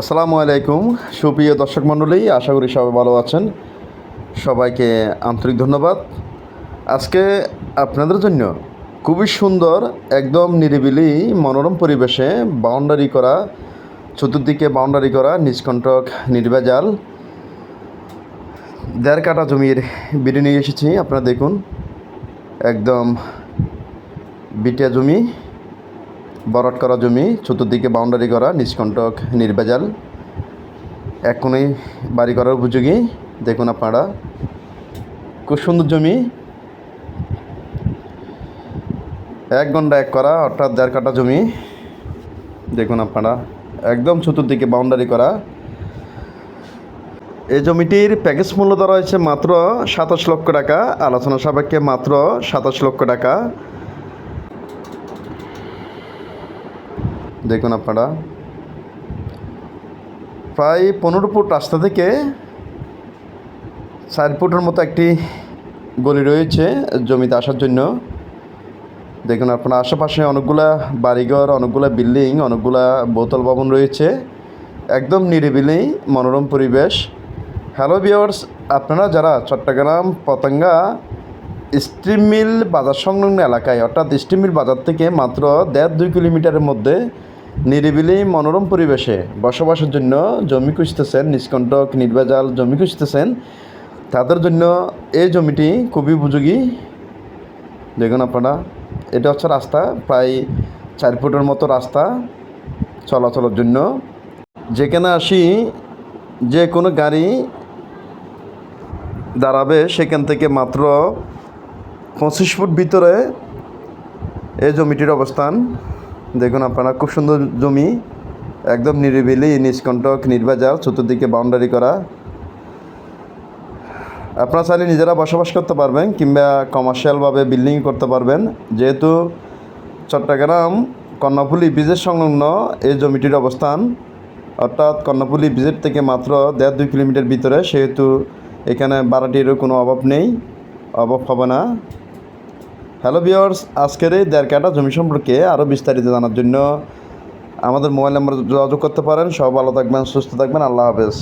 আসসালামু আলাইকুম। সুপ্রিয় দর্শক মণ্ডলী, আশা করি সবাই ভালো আছেন। সবাইকে আন্তরিক ধন্যবাদ। আজকে আপনাদের জন্য খুবই সুন্দর, একদম নিরিবিলি, মনোরম পরিবেশে বাউন্ডারি করা, চতুর্দিকে বাউন্ডারি করা নিষ্কণ্টক নির্ভেজাল দেড় কাটা জমির বিড়ি নিয়ে এসেছি, আপনারা দেখুন। একদম বিটিয়া জমি। বরট করা জমি, চতুর্দিকে বাউন্ডারি করা, নিষ্কণ্টক নির্ভেজাল এক কোণে বাড়ি করার উপযোগী। দেখুন আপনারা, খুব সুন্দর জমি। এক ঘণ্টা এক করা, অর্থাৎ দেড় কাটা জমি। দেখুন আপনারা, একদম চতুর্দিকে বাউন্ডারি করা। এই জমিটির প্যাকেজ মূল্য ধরা হয়েছে মাত্র সাতাশ লক্ষ টাকা। আলোচনা সাপেক্ষে মাত্র সাতাশ লক্ষ টাকা। দেখুন আপনারা। প্রায় পনেরো ফুট রাস্তা থেকে চার ফুটের মতো একটি গলি রয়েছে জমিতে আসার জন্য। দেখুন আপনার, আশেপাশে অনেকগুলা বাড়িঘর, অনেকগুলা বিল্ডিং, অনেকগুলা বোতল ভবন রয়েছে। একদম নিরিবিলি, মনোরম পরিবেশ। হ্যালো বিয়ার্স আপনারা যারা চট্টগ্রাম, পতঙ্গা স্টিম মিল বাজার সংলগ্ন এলাকায়, অর্থাৎ স্টিম মিল বাজার থেকে মাত্র দেড় দুই কিলোমিটারের মধ্যে নিরিবিলি মনোরম পরিবেশে বসবাসের জন্য জমি খুঁজতেছেন নিষ্কণ্টক নির্ভেজাল জমি খুঁজতেছেন। তাদের জন্য এই জমিটি খুবই উপযোগী। দেখুন আপনারা, এটা হচ্ছে রাস্তা, প্রায় চার ফুটের মতো রাস্তা চলাচলের জন্য। যেখানে আসি, যে কোনো গাড়ি দাঁড়াবে সেখান থেকে মাত্র পঁচিশ ফুট ভিতরে এই জমিটির অবস্থান। দেখুন আপনারা, খুব সুন্দর জমি, একদম নিরিবিলি, নিষ্কণ্টক নির্বাজাল চতুর্দিকে বাউন্ডারি করা। আপনারা চাইলে নিজেরা বসবাস করতে পারবেন কিংবা কমার্শিয়ালভাবে বিল্ডিং করতে পারবেন। যেহেতু চট্টগ্রাম কর্ণফুলি ব্রিজের সংলগ্ন এই জমিটির অবস্থান, অর্থাৎ কর্ণফুলি ব্রিজের থেকে মাত্র দেড় দুই কিলোমিটার ভিতরে, সেহেতু এখানে ভাড়াটিরও কোনো অভাব নেই, অভাব হবে না। হ্যালো বিয়ার্স আজকের এই দেড় কাটা জমি সম্পর্কে আরও বিস্তারিত জানার জন্য আমাদের মোবাইল নম্বরে যোগাযোগ করতে পারেন। সব ভালো থাকবেন, সুস্থ থাকবেন। আল্লাহ হাফেজ।